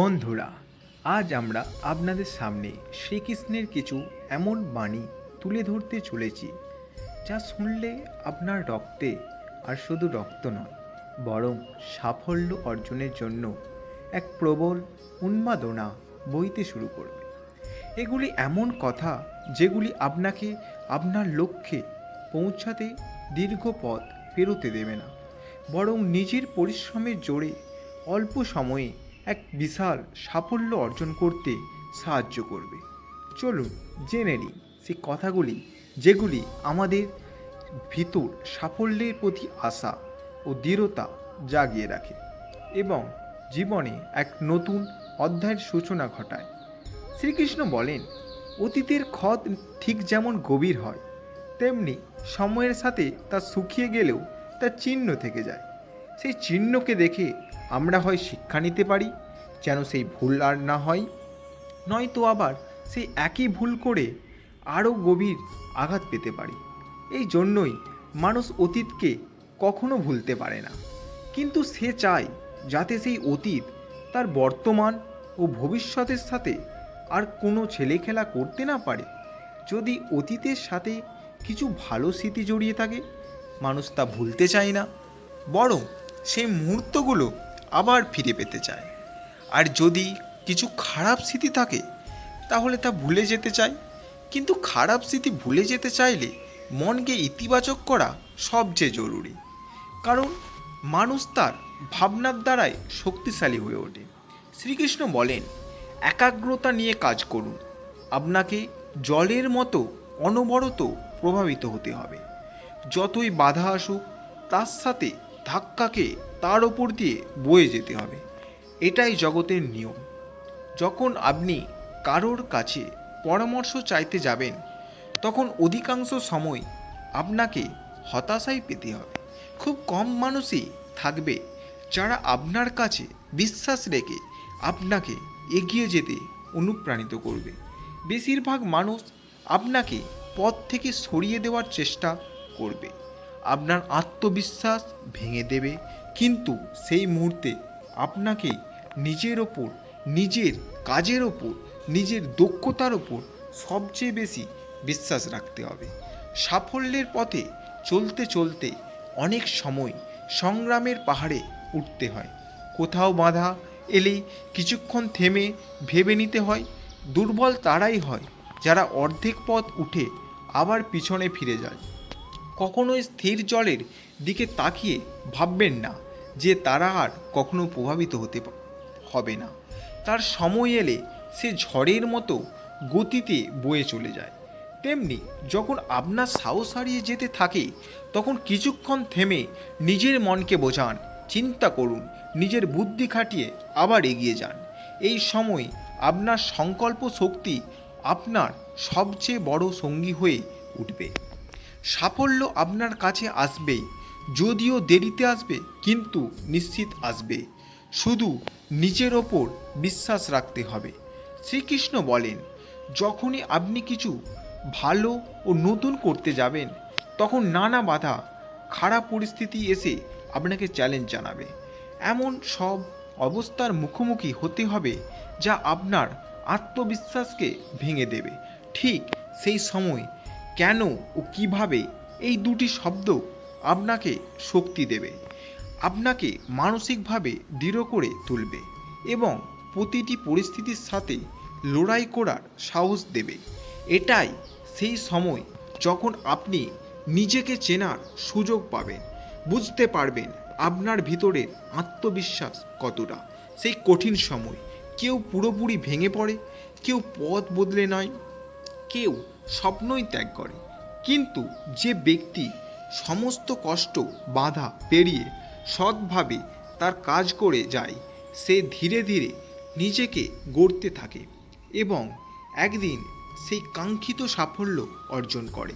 বন্ধুরা, আজ আমরা আপনাদের সামনে শ্রীকৃষ্ণের কিছু এমন বাণী তুলে ধরতে চলেছি, যা শুনলে আপনার রক্তে আর শুধু রক্ত নয়, বরং সাফল্য অর্জনের জন্য এক প্রবল উন্মাদনা বইতে শুরু করবে। এগুলি এমন কথা যেগুলি আপনাকে আপনার লক্ষ্যে পৌঁছাতে দীর্ঘ পথ পেরোতে দেবে না, বরং নিজের পরিশ্রমের জোরে অল্প সময়ে এক বিশাল সাফল্য অর্জন করতে সাহায্য করবে। চলুন, জেনে নিই সেই কথাগুলি যেগুলি আমাদের ভিতর সাফল্যের প্রতি আশা ও দৃঢ়তা জাগিয়ে রাখে এবং জীবনে এক নতুন অধ্যায়ের সূচনা ঘটায়। শ্রীকৃষ্ণ বলেন, অতীতের ক্ষত ঠিক যেমন গভীর হয়, তেমনি সময়ের সাথে তা শুকিয়ে গেলেও তার চিহ্ন থেকে যায়। সেই চিহ্নকে দেখে আমরা হয় শিক্ষা নিতে পারি যেন সেই ভুল আর না হয়। নয়তো আবার সেই একই ভুল করে আরও গভীর আঘাত পেতে পারি। এই জন্যই মানুষ অতীতকে কখনো ভুলতে পারে না। কিন্তু সে চায় যাতে সেই অতীত তার বর্তমান ও ভবিষ্যতের সাথে আর কোনো ছেলে খেলা করতে না পারে। যদি অতীতের সাথে কিছু ভালো স্মৃতি জড়িয়ে থাকে, মানুষ তা ভুলতে চায় না, বরং সেই মুহূর্তগুলো আবার ফিরে পেতে চায়। আর যদি কিছু খারাপ স্মৃতি থাকে, তাহলে তা ভুলে যেতে চাই। কিন্তু খারাপ স্মৃতি ভুলে যেতে চাইলে মনকে ইতিবাচক করা সবচেয়ে জরুরি। কারণ মানুষ তার ভাবনার দ্বারাই শক্তিশালী হয়ে ওঠে। শ্রীকৃষ্ণ বলেন, একাগ্রতা নিয়ে কাজ করুন। আপনাকে জলের মতো অনবরত প্রভাবিত হতে হবে। যতই বাধা আসুক, তার সাথে ধাক্কাকে তার ওপর দিয়ে বয়ে যেতে হবে। এটাই জগতের নিয়ম। যখন আপনি কারোর কাছে পরামর্শ চাইতে যাবেন, তখন অধিকাংশ সময় আপনাকে হতাশাই পেতে হবে। খুব কম মানুষই থাকবে যারা আপনার কাছে বিশ্বাস রেখে আপনাকে এগিয়ে যেতে অনুপ্রাণিত করবে। বেশিরভাগ মানুষ আপনাকে পথ থেকে সরিয়ে দেওয়ার চেষ্টা করবে। আপনার আত্মবিশ্বাস ভেঙে দেবে, কিন্তু সেই মুহূর্তে আপনাকে নিজের ওপর, নিজের কাজের ওপর, নিজের দক্ষতার ওপর সবচেয়ে বেশি বিশ্বাস রাখতে হবে। সাফল্যের পথে চলতে চলতে অনেক সময় সংগ্রামের পাহাড়ে উঠতে হয়। কোথাও বাধা এলেই কিছুক্ষণ থেমে ভেবে নিতে হয়। দুর্বল তারাই হয় যারা অর্ধেক পথ উঠে আবার পিছনে ফিরে যায়। কখনোই স্থির জলের দিকে তাকিয়ে ভাববেন না যে তারা আর কখনো প্রভাবিত হতে হবে না। তার সময় এলে সে ঝড়ের মতো গতিতে বয়ে চলে যায়। তেমনি যখন আপনার সাহস হারিয়ে যেতে থাকে, তখন কিছুক্ষণ থেমে নিজের মনকে বোঝান, চিন্তা করুন, নিজের বুদ্ধি খাটিয়ে আবার এগিয়ে যান। এই সময় আপনার সংকল্প শক্তি আপনার সবচেয়ে বড় সঙ্গী হয়ে উঠবে। সাফল্য আপনার কাছে আসবে যদিও দেরিতে আসবে, কিন্তু নিশ্চিত আসবে। শুধু নিজের ওপর বিশ্বাস রাখতে হবে। শ্রীকৃষ্ণ বলেন, যখনই আপনি কিছু ভালো ও নতুন করতে যাবেন, তখন নানা বাধা, খারাপ পরিস্থিতি এসে আপনাকে চ্যালেঞ্জ জানাবে। এমন সব অবস্থার মুখোমুখি হতে হবে যা আপনার আত্মবিশ্বাসকে ভেঙে দেবে। ঠিক সেই সময় কেন ও কীভাবে এই দুটি শব্দ আপনাকে শক্তি দেবে। আপনাকে মানসিকভাবে দৃঢ় করে তুলবে এবং প্রতিটি পরিস্থিতির সাথে লড়াই করার সাহস দেবে। এটাই সেই সময় যখন আপনি নিজেকে চেনার সুযোগ পাবেন। বুঝতে পারবেন আপনার ভিতরের আত্মবিশ্বাস কতটা। সেই কঠিন সময় কেউ পুরোপুরি ভেঙে পড়ে, কেউ পথ বদলে নয়, কেউ স্বপ্নই ত্যাগ করে। কিন্তু যে ব্যক্তি সমস্ত কষ্ট, বাধা পেরিয়ে সৎভাবে তার কাজ করে যায়, সে ধীরে ধীরে নিজেকে গড়তে থাকে এবং একদিন সেই কাঙ্ক্ষিত সাফল্য অর্জন করে।